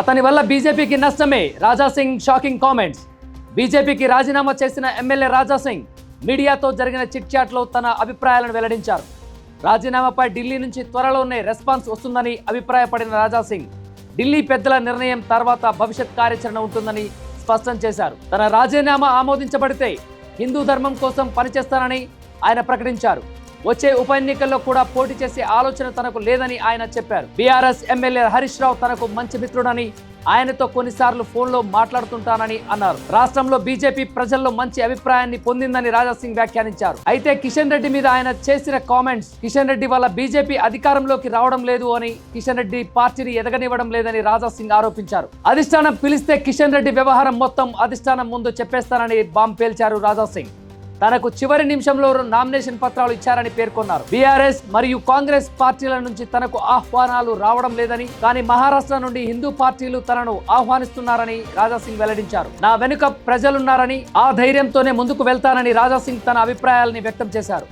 అతని వల్ల బీజేపీకి నష్టమే. Raja Singh shocking comments. బీజేపీకి రాజీనామా చేసిన ఎమ్మెల్యే రాజా సింగ్ మీడియాతో జరిగిన చిట్చాట్లో తన అభిప్రాయాలను వెల్లడించారు. రాజీనామాపై ఢిల్లీ నుంచి త్వరలోనే రెస్పాన్స్ వస్తుందని అభిప్రాయపడిన రాజా సింగ్ ఢిల్లీ పెద్దల నిర్ణయం తర్వాత భవిష్యత్ కార్యాచరణ ఉంటుందని స్పష్టం చేశారు. తన రాజీనామా ఆమోదించబడితే హిందూ ధర్మం కోసం పనిచేస్తానని ఆయన ప్రకటించారు. వచ్చే ఉప ఎన్నికల్లో కూడా పోటీ చేసే ఆలోచన తనకు లేదని ఆయన చెప్పారు. బీఆర్ఎస్ ఎమ్మెల్యే హరీష్ రావు తనకు మంచి మిత్రుడని ఆయనతో కొన్నిసార్లు ఫోన్లో మాట్లాడుతుంటానని అన్నారు. రాష్ట్రంలో బీజేపీ ప్రజల్లో మంచి అభిప్రాయాన్ని పొందిందని రాజా సింగ్ వ్యాఖ్యానించారు. అయితే కిషన్ రెడ్డి మీద ఆయన చేసిన కామెంట్స్ కిషన్ రెడ్డి వల్ల బీజేపీ అధికారంలోకి రావడం లేదు అని కిషన్ రెడ్డి పార్టీని ఎదగనివ్వడం లేదని రాజా సింగ్ ఆరోపించారు. అధిష్టానం పిలిస్తే కిషన్ రెడ్డి వ్యవహారం మొత్తం అధిష్టానం ముందు చెప్పేస్తానని బాంబ్ పేల్చారు రాజా సింగ్ తనకు చివరి నిమిషంలో నామినేషన్ పత్రాలు ఇచ్చారని పేర్కొన్నారు. బీఆర్ఎస్ మరియు కాంగ్రెస్ పార్టీల నుంచి తనకు ఆహ్వానాలు రావడం లేదని కానీ మహారాష్ట్ర నుండి హిందూ పార్టీలు తనను ఆహ్వానిస్తున్నారని రాజాసింగ్ వెల్లడించారు. నా వెనుక ప్రజలున్నారని ఆ ధైర్యంతోనే ముందుకు వెళ్తానని రాజాసింగ్ తన అభిప్రాయాలని వ్యక్తం చేశారు.